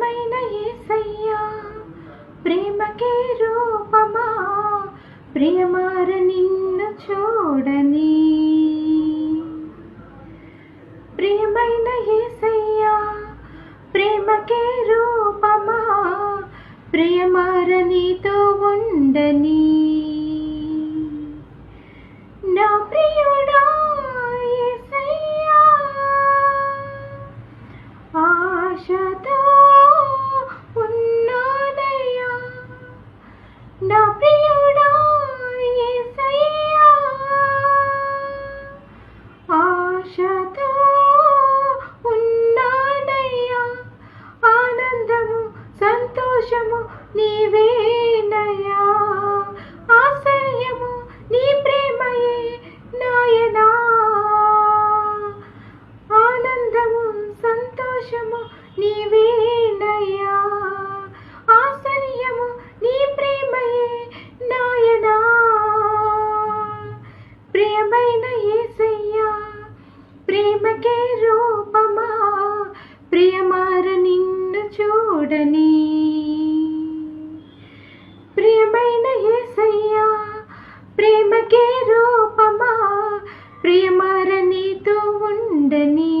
ప్రియమైన ఏసయ్యా ప్రేమకే రూపమా ప్రియమార నిన్ను చూడని. సంతోషము నీవేనయ్యా ఆశ్రయము నీ ప్రేమయే నాయనా. ఆనందము సంతోషము నీవేనయ్యా ఆశ్రయము నీ ప్రేమయే నాయనా. ప్రేమైన ఏసయ్యా ప్రేమకే రూపమా. ప్రియమార నిన్ను చూడని ഉണ്ടെന്നീ